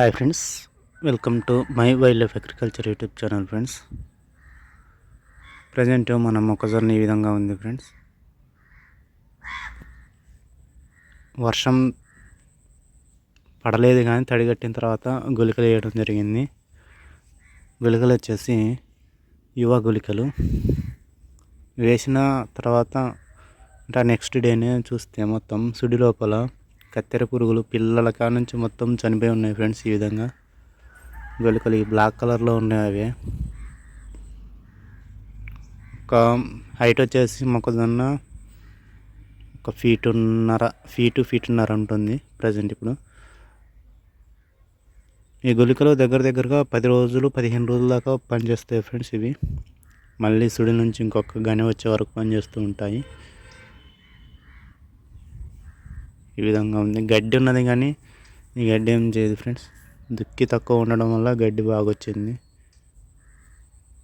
Hi friends welcome to my wild life agriculture YouTube channel friends present మన మొక్కజొన్న ఈ విధంగా ఉంది ఫ్రెండ్స్ వర్షం పడలేదు కానీ తడిగట్టిన తర్వాత గుళికలు వేయడం జరిగింది. గుళికలు వచ్చేసి యువ గుళికలు. వేసిన తర్వాత అంటే నెక్స్ట్ డేనే చూస్తే మొత్తం సుడి లోపల కత్తెర పురుగులు పిల్లల కాడ నుంచి మొత్తం చనిపోయి ఉన్నాయి ఫ్రెండ్స్ ఈ విధంగా. గుళికలు ఈ బ్లాక్ కలర్లో ఉన్నాయి అవి. ఒక హైట్ వచ్చేసి మొక్కజొన్న ఒక ఫీటున్నర ఫీటు ఫీటున్నర ఉంటుంది ప్రజెంట్ ఇప్పుడు. ఈ గుళికలు దగ్గర దగ్గరగా పది రోజులు పదిహేను రోజుల దాకా పనిచేస్తాయి ఫ్రెండ్స్ ఇవి. మళ్ళీ సుడి నుంచి ఇంకొక గని వచ్చే వరకు పనిచేస్తూ ఉంటాయి. ఈ విధంగా ఉంది. గడ్డి ఉన్నది కానీ ఈ గడ్డి ఏం చేయదు ఫ్రెండ్స్. దుక్కి తక్కువ ఉండడం వల్ల గడ్డి బాగా వచ్చింది.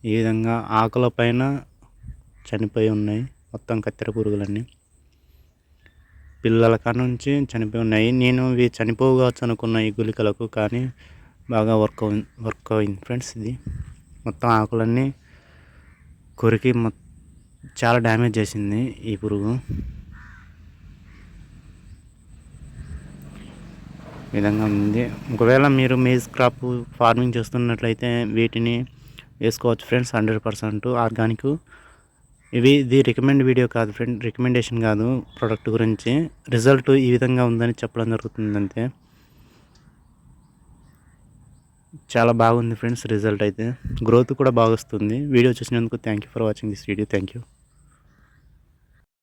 ఈ విధంగా ఆకుల పైన చనిపోయి ఉన్నాయి మొత్తం కత్తెర పురుగులన్నీ. పిల్లల కాడ నుంచి చనిపోయి ఉన్నాయి. నేను ఇవి చనిపోవచ్చు అనుకున్న ఈ గుళికలకు కానీ బాగా వర్క్ వర్క్ అయింది ఫ్రెండ్స్ ఇది. మొత్తం ఆకులన్నీ కొరికి చాలా డ్యామేజ్ చేసింది ఈ పురుగు. విధంగా ఉంది. ఒకవేళ మీరు మేజ్ క్రాప్ ఫార్మింగ్ చేస్తున్నట్లయితే వీటిని వేసుకోవచ్చు ఫ్రెండ్స్ హండ్రెడ్ పర్సెంట్ ఆర్గానిక్ ఇవి ఇది రికమెండ్ వీడియో కాదు ఫ్రెండ్ రికమెండేషన్ కాదు ప్రోడక్ట్ గురించి. రిజల్ట్ ఈ విధంగా ఉందని చెప్పడం జరుగుతుంది అంతే చాలా బాగుంది ఫ్రెండ్స్ రిజల్ట్ అయితే. గ్రోత్ కూడా బాగా వస్తుంది. వీడియో చూసినందుకు thank you for watching this video thank you